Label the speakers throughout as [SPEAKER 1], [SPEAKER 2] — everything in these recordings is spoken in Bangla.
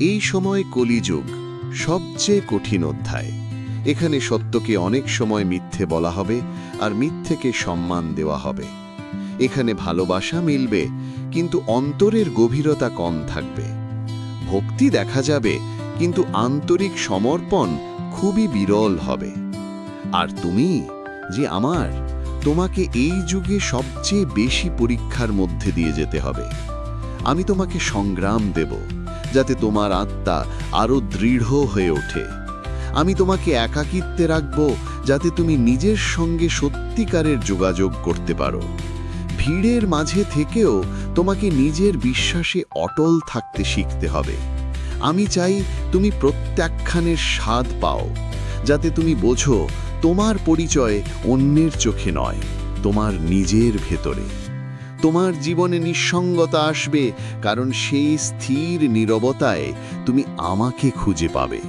[SPEAKER 1] এই সময় কলিযুগ সবচেয়ে কঠিন অধ্যায়। এখানে সত্যকে অনেক সময় মিথ্যে বলা হবে আর মিথ্যেকে সম্মান দেওয়া হবে। এখানে ভালোবাসা মিলবে, কিন্তু অন্তরের গভীরতা কম থাকবে। ভক্তি দেখা যাবে, কিন্তু আন্তরিক সমর্পণ খুবই বিরল হবে। আর তুমি, যে আমার, তোমাকে এই যুগে সবচেয়ে বেশি পরীক্ষার মধ্যে দিয়ে যেতে হবে। আমি তোমাকে সংগ্রাম দেব। যাতে তোমার আত্মা আরও দৃঢ় হয়ে ওঠে। আমি তোমাকে একাকিত্বে রাখব যাতে তুমি নিজের সঙ্গে সত্যিকারের যোগাযোগ করতে পারো। ভিড়ের মাঝে থেকেও তোমাকে নিজের বিশ্বাসে অটল থাকতে শিখতে হবে। আমি চাই তুমি প্রত্যাখ্যানের স্বাদ পাও, যাতে তুমি বোঝো তোমার পরিচয় অন্যের চোখে নয়, তোমার নিজের ভেতরে। তোমার জীবনে নিঃসঙ্গতা আসবে, কারণ সেই স্থির নীরবতায় তুমি আমাকে খুঁজে পাবে।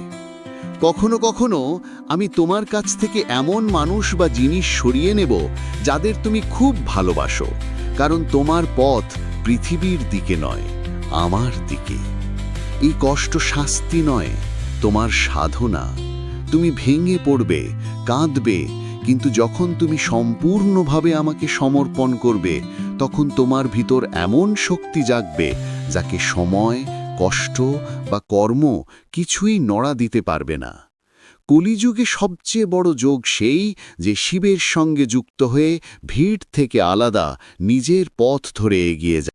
[SPEAKER 1] কখনো কখনো আমি তোমার কাছ থেকে এমন মানুষ বা জিনিস সরিয়ে নেব যাদের তুমি খুব ভালোবাসো, কারণ তোমার পথ পৃথিবীর দিকে নয়, আমার দিকে। এই কষ্ট শাস্তি নয়, তোমার সাধনা। তুমি ভেঙে পড়বে, কাঁদবে, কিন্তু যখন তুমি সম্পূর্ণভাবে আমাকে সমর্পণ করবে তখন তোমার ভিতর এমন শক্তি জাগবে যাকে সময়, কষ্ট বা কর্ম কিছুই নড়া দিতে পারবে না। কলিযুগে সবচেয়ে বড় যোগ সেই যে শিবের সঙ্গে যুক্ত হয়ে ভিড় থেকে আলাদা নিজের পথ ধরে এগিয়ে যায়।